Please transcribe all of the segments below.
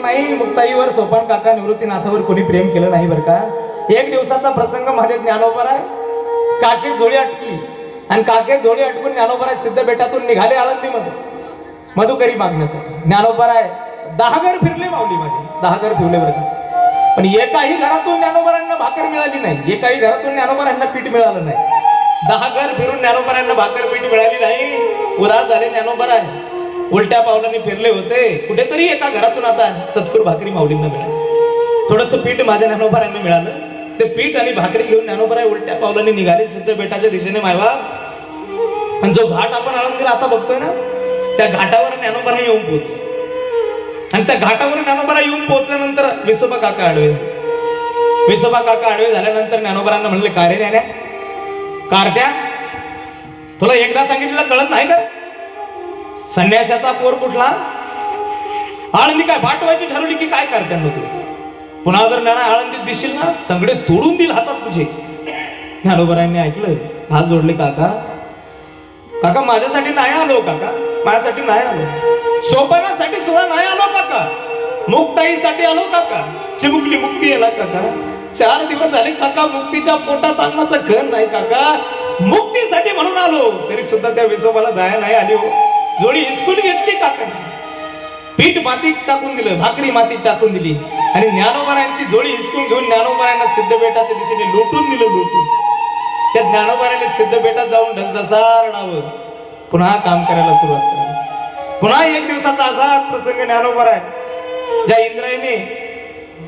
नाही मुक्ताईवर सोपान काका निवृत्तीनाथावर कोणी प्रेम केलं नाही बरं का? एक दिवसाचा प्रसंग माझ्या ज्ञानोबर आहे. काके जोडी अटकली. आणि काके जोडी अटकून ज्ञानोबर आहे सिद्ध बेटातून निघाले आळंदीमध्ये. मधुकरी मागण्यासाठी. ज्ञानोबर आहे. दहा घर फिरले माऊली माझे. दहा घर फिरले बरं का? पण एकाही घरातून ज्ञानोबरांना भाकर मिळाली नाही. एकाही घरातून ज्ञानोबरांना पीठ मिळालं नाही. दहा घर फिरून ज्ञानोबरांना भाकर पीठ मिळाली नाही. उदास झाले ज्ञानोबर आहे उलट्या पावलांनी फिरले होते. कुठेतरी एका घरातून आता चतकुर भाकरी माऊलींना मिळाली. थोडस पीठ माझ्या ज्ञानोबरांना मिळालं. ते पीठ आणि भाकरी घेऊन ज्ञानोबरा उलट्या पावलांनी निघाले. सिद्ध बेटाच्या दिशेने मायवा. आणि जो घाट आपण आळंदीला आता बघतोय ना त्या घाटावर ज्ञानोबरा येऊन पोहोचले. आणि त्या घाटावर ज्ञानोबरा येऊन पोहोचल्यानंतर विसोबा काका आडवे. विसोबा काका आडवे झाल्यानंतर ज्ञानोबरांना म्हणले का रे ज्ञान्या कारट्या तुला एकदा सांगितलेलं कळत नाही का? संन्यासाचा पोर कुठला? आळंदी काय पाठवायची ठरवली की काय कारट्यानं तू? पुन्हा जर ज्ञाना आळंदीत दिसशील ना तंगडे तोडून देईल हातात तुझे. ज्ञानोबरांनी ऐकलं हात जोडले काका काका माझ्यासाठी नाही आलो काका. माझ्यासाठी नाही आलो. सोपानासाठी सुद्धा नाही आलो काका. मुक्ताईसाठी आलो काका. चिमुकली मुक्ती येला काका? चार दिवस झाले काका मुक्तीच्या पोटात अन्नाचं घर नाही काका. मुक्तीसाठी म्हणून आलो तरी सुद्धा त्या विसोबाला दया नाही आली हो. जोडी हिसकून घेतली काका पीठ मातीत टाकून दिलं भाकरी मातीत टाकून दिली. आणि ज्ञानोबारांची जोडी हिसकून घेऊन ज्ञानोबारांना सिद्धबेटाच्या दिशेने लुटून दिलं लुटून. त्या ज्ञानोबाराने सिद्ध बेटात जाऊन ढसढसा रडावं पुन्हा काम करायला सुरुवात करावी पुन्हा एक दिवसाचा असाच प्रसंग ज्ञानोबाराय आहे ज्या इंद्रायणी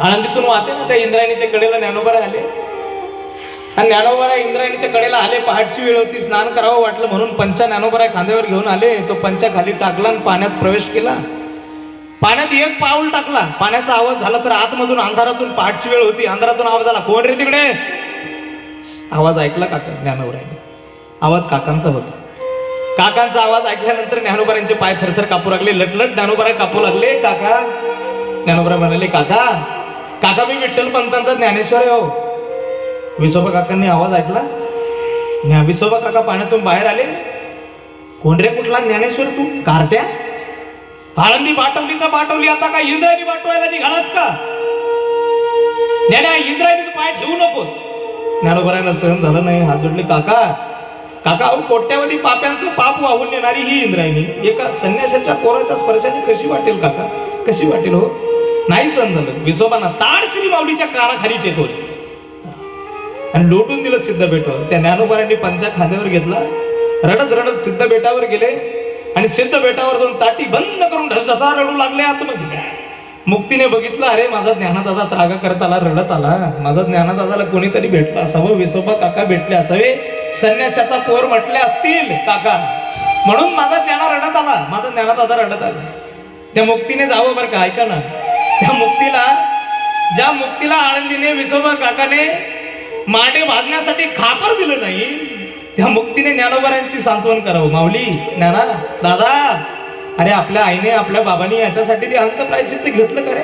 आनंदीतून वाहते ना त्या इंद्रायणीच्या कडेला ज्ञानोबर आले. आणि ज्ञानोबरा इंद्रायणीच्या कडेला आले पहाटची वेळ होती स्नान करावं वाटलं म्हणून पंचा ज्ञानोबरा खांद्यावर घेऊन आले तो पंचा खाली टाकला आणि पाण्यात प्रवेश केला. पाण्यात एक पाऊल टाकला. पाण्याचा आवाज झाला तर आतमधून अंधारातून पहाटची वेळ होती. अंधारातून आवाज आला कोण रे तिकडे? आवाज ऐकला काका ज्ञानोबरांनी आवाज काकांचा होता. काकांचा आवाज ऐकल्यानंतर ज्ञानोबरांचे पाय थरथर कापू लागले. लटलट ज्ञानोबरा कापू लागले. काका ज्ञानोबरा म्हणाले काका काका मी विठ्ठल पंतांचा ज्ञानेश्वर आहे हो. विसोबा काकांनी आवाज ऐकला. ज्ञा- विसोबा काका पाण्यातून बाहेर आले. कोंडरे कुठला ज्ञानेश्वर तू? कारट्या? आळंदी पाठवली तर पाठवली आता काय इंद्रायणी पाठवायला निघालास का? ज्ञाना इंद्रायणी पाय ठेवू नकोस. ज्ञानोबरायला सहन झालं नाही. हात जोडले काका काका अहो कोट्यावधी पाप्यांचं पाप वाहून नेणारी ही इंद्रायणी. एका संन्याशाच्या पोराच्या स्पर्शाने कशी वाटेल काका? कशी वाटेल हो? नाही सहन झालं. विसोबाना ताड श्री माऊलीच्या कानाखाली टेकवली. आणि लोटून दिलं सिद्ध बेटावर त्या ज्ञानोबारांनी पंचा खांद्यावर घेतला. रडत रडत सिद्ध बेटावर गेले. आणि सिद्ध बेटावर जाऊन ताटी बंद करून ढसढसा रडू लागले आतमध्ये. मुक्तीने बघितलं अरे माझा ज्ञानदादा त्रागा करत आला रडत आला. माझा ज्ञानदादाला कोणीतरी भेटला असावं. विसोबा काका भेटले असावे. संन्याशाचा पोर म्हटले असतील काका. म्हणून माझा ज्ञाना रडत आला. माझा ज्ञानदादा रडत आला. त्या मुक्तीने जावं बरं का? ऐका ना. त्या मुक्तीला ज्या मुक्तीला आळंदीने विसोबा काकाने मांडे भाजण्यासाठी खापर दिलं नाही. त्या मुक्तीने ज्ञानोबरांची सांत्वन करावं. माऊली ज्ञाना दादा अरे आपल्या आईने आपल्या बाबांनी याच्यासाठी ते अंत प्रायचित्त घेतलं का रे?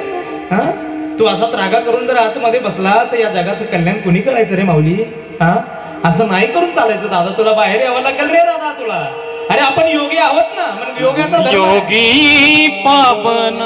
हा? तू असा त्रागा करून जर आतमध्ये बसला तर या जगाचं कल्याण कुणी करायचं रे माऊली? हा? असं नाही करून चालायचं. दादा तुला बाहेर यावं लागेल रे दादा तुला. अरे आपण योगी आहोत ना. मग योगाचा. योगी पावन.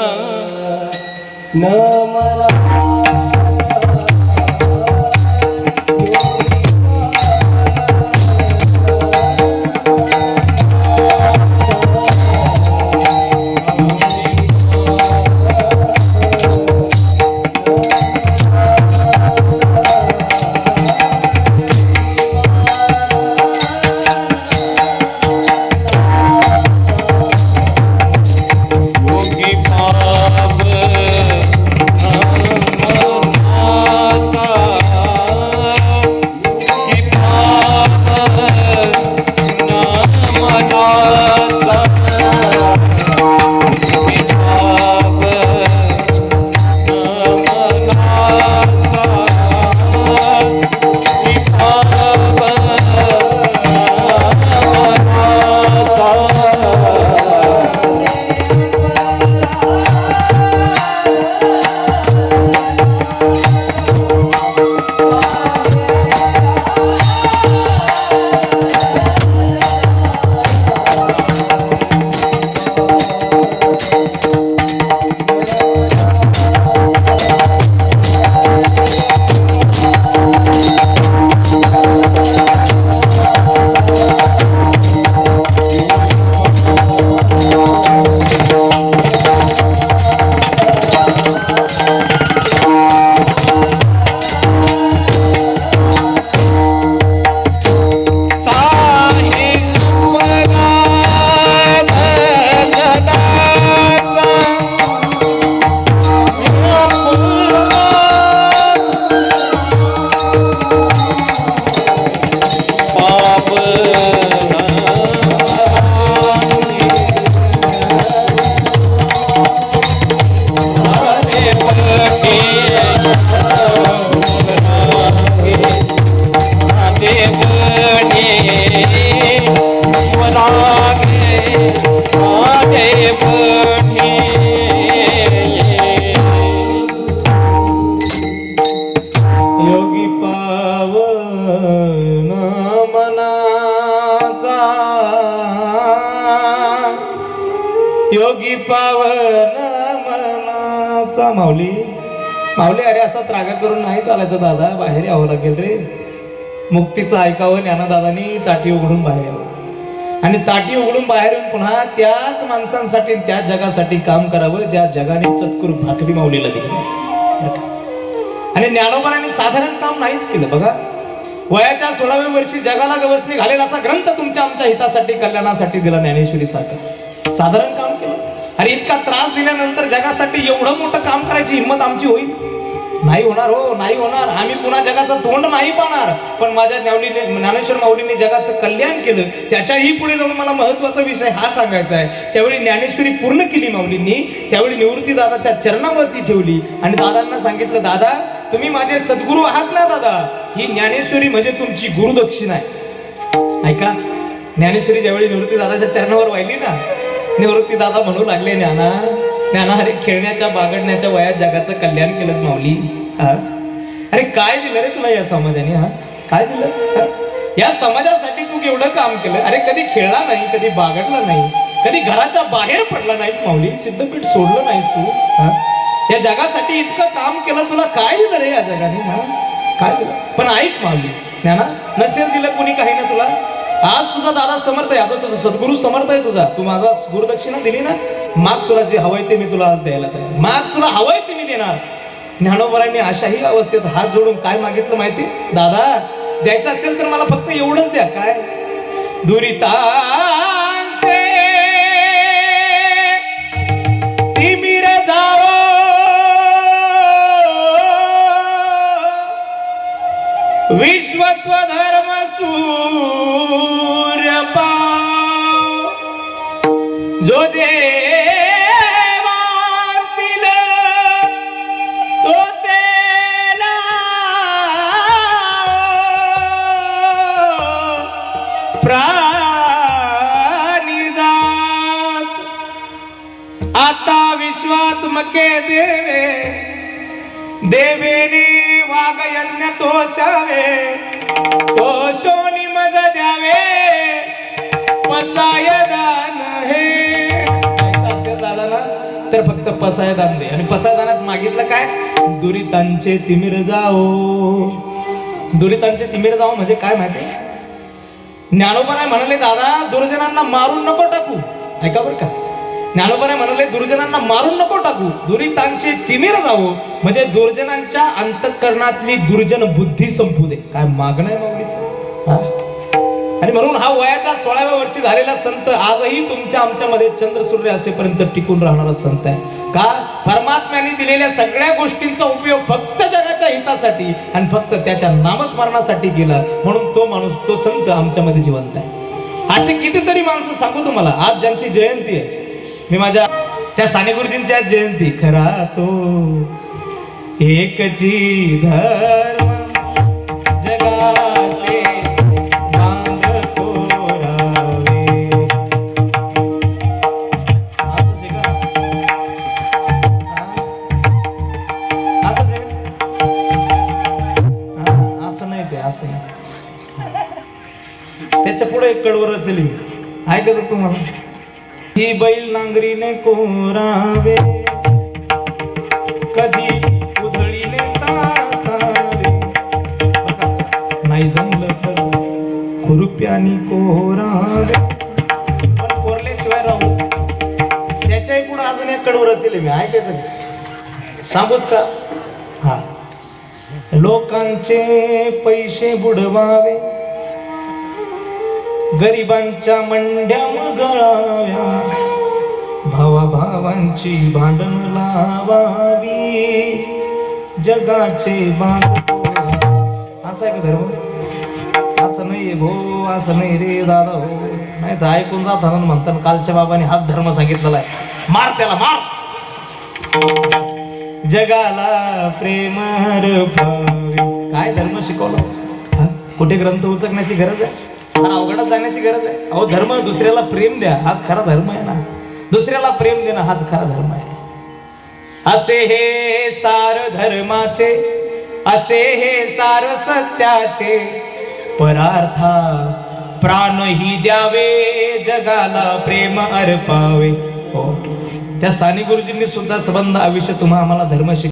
करून नाही चालायचं दादा बाहेर यावं लागेल रे. मुक्तीचं ऐकावं ज्ञानदादानी ताटी उघडून बाहेर यावं. आणि ताटी उघडून बाहेर येऊन पुन्हा त्याच माणसांसाठी त्या जगासाठी काम करावं ज्या जगाने चतकुर भाकरी मावलेला दिली. आणि ज्ञानोबाराने साधारण काम नाहीच केलं बघा. वयाच्या सोळाव्या वर्षी जगाला गवसणी घालेला असा ग्रंथ तुमच्या आमच्या हितासाठी कल्याणासाठी दिला ज्ञानेश्वरी सारखं. साधारण काम केलं. अरे इतका त्रास दिल्यानंतर जगासाठी एवढं मोठं काम करायची हिंमत आमची होईल? नाही होणार हो नाही होणार. आम्ही पुन्हा जगाचं तोंड नाही पाहणार. पण माझ्या ज्ञावलीने ज्ञानेश्वर माऊलीने जगाचं कल्याण केलं त्याच्याही पुढे जाऊन मला महत्त्वाचा विषय हा सांगायचा आहे. त्यावेळी ज्ञानेश्वरी पूर्ण केली माऊलींनी. त्यावेळी निवृत्ती दादाच्या चरणावरती ठेवली. आणि दादांना सांगितलं दादा तुम्ही माझे सद्गुरू आहात ना दादा? ही ज्ञानेश्वरी म्हणजे तुमची गुरुदक्षिणा आहे. ऐका ज्ञानेश्वरी ज्यावेळी निवृत्ती दादाच्या चरणावर वाहिली ना निवृत्ती दादा म्हणू लागले ज्ञाना ज्ञाना अरे खेळण्याच्या बागडण्याच्या वयात जगाचं कल्याण केलंच माऊली. हा? अरे काय दिलं रे तुला या समाजाने हा? काय दिलं? हा? या समाजासाठी तू एवढं काम केलं? अरे कधी खेळला नाही कधी बागडला नाही कधी घराच्या बाहेर पडला नाहीस माऊली सिद्धपीठ सोडलं नाहीस तू हा? या जगासाठी इतकं काम केलं तुला काय दिलं रे या जगाने हा? काय दिलं? पण ऐक माऊली ज्ञाना नसेल दिलं कोणी काही ना तुला? आज तुझा दादा समर्थ आहे आता तुझा सद्गुरू समर्थ आहे तुझा. तू माझा गुरुदक्षिणा दिली ना माग तुला जे हवंय ते मी तुला आज द्यायला पाहिजे माग तुला हवंय ते मी देणार. ज्ञानोबरांनी अशाही अवस्थेत हात जोडून काय मागितलं माहिती? दादा द्यायचं असेल तर मला फक्त एवढंच द्या. काय? दुरिता विश्व स्वधर्म सूर्य पाव जो जे आता विश्वात्मके देवे देवेने वागयज्ञ तोषावे तोषोनी मज द्यावे पसायदान हे. असेल दादा ना तर फक्त पसायदान दे. आणि पसायदानात मागितलं काय? दुरितांचे तिमिर जाओ दुरितांचे तिमिर जाओ म्हणजे काय माहिती? ज्ञानोपराय म्हणाले दादा दुर्जनांना मारून नको टाकू. ऐका बरं का. ज्ञानोबाने म्हणाले दुर्जनांना मारून नको टाकू. दुरितांचे तिमिर जावो. म्हणजे दुर्जनांच्या अंतकरणातली दुर्जन बुद्धी संपू दे. काय मागणं आहे माऊलीचं? आणि म्हणून हा वयाच्या सोळाव्या वर्षी झालेला संत आजही तुमच्या आमच्यामध्ये चंद्र सूर्य असेपर्यंत टिकून राहणारा संत आहे. का? परमात्म्याने दिलेल्या सगळ्या गोष्टींचा उपयोग फक्त जगाच्या हितासाठी आणि फक्त त्याच्या नामस्मरणासाठी केला. म्हणून तो माणूस तो संत आमच्यामध्ये जिवंत आहे. असे कितीतरी माणसं सांगू तुम्हाला आज ज्यांची जयंती आहे मी माझ्या त्या साने गुरुजींच्या जयंती खरा तो एकची धर्म जगाचे असं नाही ते असं नाही. त्याच्या पुढे एक कडवर रचली ऐकायचं तुम्हाला? ही बैल नांगरीने कोरावे. कधी उधळीने तासावे. नाही जमलं तर खुरप्यानी कोरावे. पण कोरल्याशिवाय राहू त्याच्याही पुढे अजून एक कडवर रचले मी ऐकायचं? सांगूच का? हा. लोकांचे पैसे बुडवावे. गरिबांच्या मंड्या गळाव्या भावा भावांची भांडण लावावी. जगाचे बांध असं आहे का धर्म? असं नाही भो असं नाही रे दादा हो नाही तर ऐकून जाताना म्हणतात कालच्या बाबाने हाच धर्म सांगितलेला आहे. मार त्याला मार! जगाला प्रेम काय धर्म शिकवलं? कुठे ग्रंथ उचकण्याची गरज आहे? अवघडात जाण्याची गरज आहे. अहो धर्म दुसऱ्याला प्रेम द्या हाच खरा धर्म आहे ना. दुसऱ्याला प्रेम देणं हाच खरा धर्म आहे. असे हे सार धर्माचे असे हे सार सत्याचे परार्था प्राणही द्यावे जगाला प्रेम अर्पावे. हो. त्या साने गुरुजींनी सुद्धा संबंध आयुष्य तुम्हा आम्हाला धर्म शिक